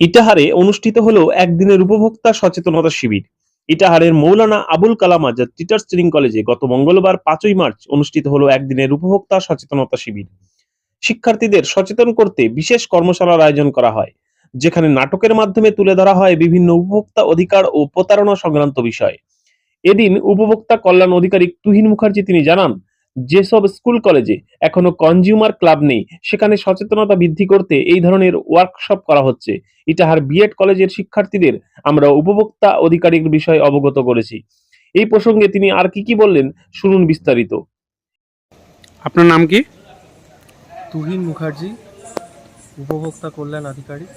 ইটাহারে অনুষ্ঠিত হলো একদিনের উপভোক্তা সচেতনতা শিবির। ইটাহারের মৌলানা আবুল কালাম আজাদ টিচার্স ট্রেনিং কলেজে গত মঙ্গলবার পাঁচই মার্চ অনুষ্ঠিত হলো একদিনের উপভোক্তা সচেতনতা শিবির। শিক্ষার্থীদের সচেতন করতে বিশেষ কর্মশালার আয়োজন করা হয়, যেখানে নাটকের মাধ্যমে তুলে ধরা হয় বিভিন্ন উপভোক্তা অধিকার ও প্রতারণা সংক্রান্ত বিষয়। এদিন উপভোক্তা কল্যাণ অধিকারী তুহিন মুখার্জি তিনি জানান যেসব স্কুল কলেজে এখনও কনজিউমার ক্লাব নেই সেখানে সচেতনতা বৃদ্ধি করতে এই ধরনের ওয়ার্কশপ করা হচ্ছে। ইটাহার বিএড কলেজের শিক্ষার্থীদের আমরা উপভোক্তা অধিকারীর বিষয়ে অবগত করেছি। এই প্রসঙ্গে তিনি আর কি কি বললেন শুনুন বিস্তারিত। আপনার নাম কি? তুহিন মুখার্জি উপভোক্তা কল্যাণ আধিকারিক।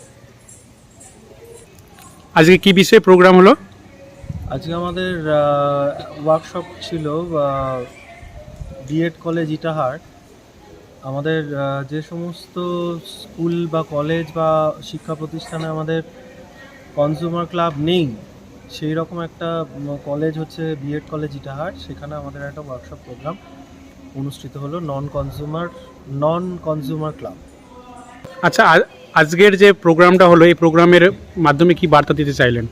আজকে কি বিষয়ে প্রোগ্রাম হলো? আজকে আমাদের ওয়ার্কশপ ছিল বিএড কলেজ ইটাহার আমাদের যে সমস্ত স্কুল বা কলেজ বা শিক্ষা প্রতিষ্ঠানে আমাদের কনজিউমার ক্লাব নেই সেই রকম একটা কলেজ হচ্ছে বিএড কলেজ ইটাহার সেখানে আমাদের একটা ওয়ার্কশপ প্রোগ্রাম অনুষ্ঠিত হলো non consumer non consumer club আচ্ছা আজকের যে প্রোগ্রামটা হলো এই প্রোগ্রামের মাধ্যমে কি বার্তা দিতে চাইলেন?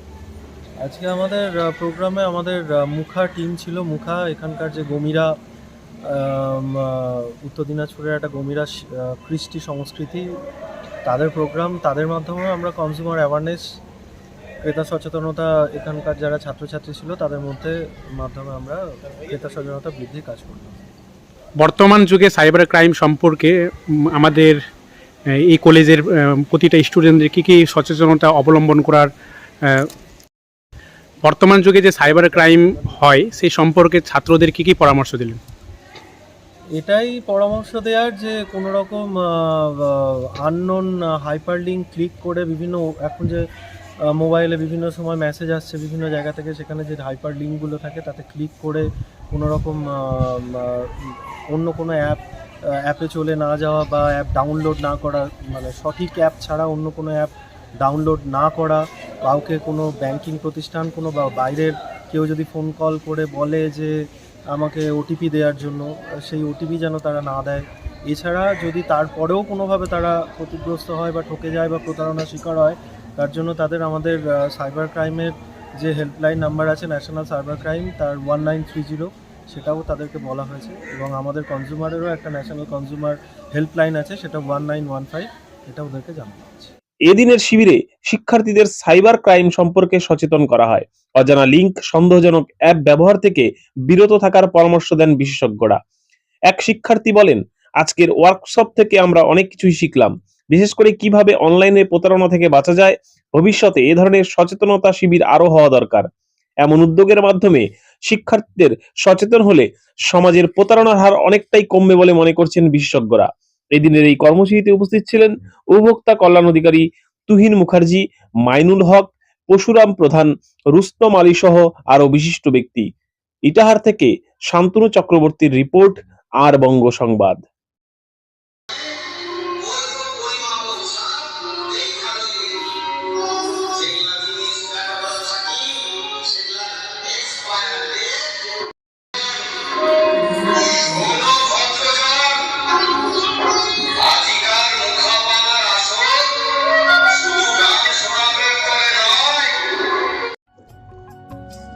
আজকে আমাদের প্রোগ্রামে আমাদের মুখা টিম ছিল মুখা এখানকার যে গমিরা উত্তর দিনাজপুরের একটা গমিরা কৃষ্টি সংস্কৃতি। তাদের প্রোগ্রাম তাদের মাধ্যমে আমরা কনজিউমার অ্যাওয়ারনেস ক্রেতা সচেতনতা এখানকার যারা ছাত্রছাত্রী ছিল, তাদের মধ্যে মাধ্যমে আমরা ক্রেতা সচেতনতা বৃদ্ধির কাজ করলাম। বর্তমান যুগে সাইবার ক্রাইম সম্পর্কে আমাদের এই কলেজের প্রতিটা স্টুডেন্টদের কী কী সচেতনতা অবলম্বন করার বর্তমান যুগে যে সাইবার ক্রাইম হয়, সেই সম্পর্কে ছাত্রদের কী কী পরামর্শ দিলেন? এটাই পরামর্শ দেওয়ার যে কোনো রকম আননোন হাইপার লিঙ্ক ক্লিক করে বিভিন্ন এখন যে মোবাইলে বিভিন্ন সময় মেসেজ আসছে বিভিন্ন জায়গা থেকে, সেখানে যে হাইপার লিঙ্কগুলো থাকে, তাতে ক্লিক করে কোনো রকম অন্য কোনো অ্যাপ অ্যাপে চলে না যাওয়া বা অ্যাপ ডাউনলোড না করা মানে সঠিক অ্যাপ ছাড়া অন্য কোনো অ্যাপ ডাউনলোড না করা, কাউকে কোনো ব্যাংকিং প্রতিষ্ঠান কোনো বা বাইরের কেউ যদি ফোন কল করে বলে যে আমাকে ওটিপি দেওয়ার জন্য, সেই ওটিপি যেন তারা না দেয়। এছাড়া যদি তারপরেও কোনোভাবে তারা ক্ষতিগ্রস্ত হয় বা ঠকে যায় বা প্রতারণার শিকার হয়, তার জন্য তাদের আমাদের সাইবার ক্রাইমের যে হেল্পলাইন নাম্বার আছে ন্যাশনাল সাইবার ক্রাইম তার ওয়ান নাইন থ্রি জিরো সেটাও তাদেরকে বলা হয়েছে। এবং আমাদের কনজিউমারেরও একটা ন্যাশনাল কনজিউমার হেল্পলাইন আছে, সেটা ওয়ান নাইন ওয়ান ফাইভ এটা ওদেরকে জানানো হচ্ছে। এদিনের শিবিরে শিক্ষার্থীদের সাইবার ক্রাইম সম্পর্কে সচেতন করা হয়। অজানা লিঙ্ক সন্দেহজনক অ্যাপ ব্যবহার থেকে বিরত থাকার পরামর্শ দেন বিশেষজ্ঞরা। এক শিক্ষার্থী বলেন, আজকের ওয়ার্কশপ থেকে আমরা অনেক কিছুই শিখলাম। বিশেষ করে কীভাবে অনলাইনে প্রতারণা থেকে বাঁচা যায়। ভবিষ্যতে এ ধরনের সচেতনতা শিবির আরও হওয়া দরকার। এমন উদ্যোগের মাধ্যমে শিক্ষার্থীদের সচেতন হলে সমাজের প্রতারণার হার অনেকটাই কমবে বলে মনে করছেন বিশেষজ্ঞরা। এদিনের এই কর্মসূচিতে উপস্থিত ছিলেন উপভোক্তা কল্যাণ অধিকারী তুহিন মুখার্জি, মাইনুল হক, পশুরাম প্রধান, রুস্তম আলী সহ আরও বিশিষ্ট ব্যক্তি। ইটাহার থেকে শান্তনু চক্রবর্তীর রিপোর্ট, আর বঙ্গ সংবাদ।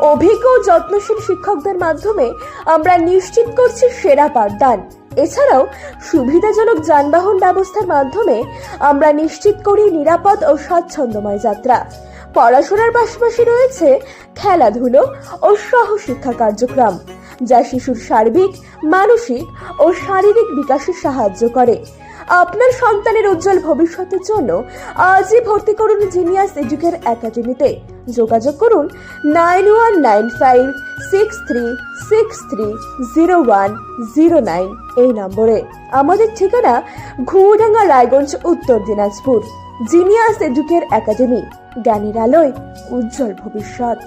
অভিজ্ঞ যত্নশীল শিক্ষকদের মাধ্যমে আমরা নিশ্চিত করছি সেরা পাঠদান। এছাড়াও সুবিধাজনক যানবাহন ব্যবস্থার মাধ্যমে আমরা নিশ্চিত করি নিরাপদ ও স্বাচ্ছন্দ্যময় যাত্রা। পড়াশোনার পাশাপাশি রয়েছে খেলাধুলো ও সহশিক্ষা কার্যক্রম, যা শিশুর সার্বিক, মানসিক ও শারীরিক বিকাশে সাহায্য করে। আপনার সন্তানের উজ্জ্বল ভবিষ্যতের জন্য আজই ভর্তি করুন জিনিয়াস এডুকের একাডেমিতে। যোগাযোগ করুন nine one nine five six three six three zero one zero nine এই নম্বরে। আমাদের ঠিকানা ঘুমডাঙ্গা রায়গঞ্জ, উত্তর দিনাজপুর। জিনিয়াস এডুকের একাডেমি, জ্ঞানের আলোয় উজ্জ্বল ভবিষ্যৎ।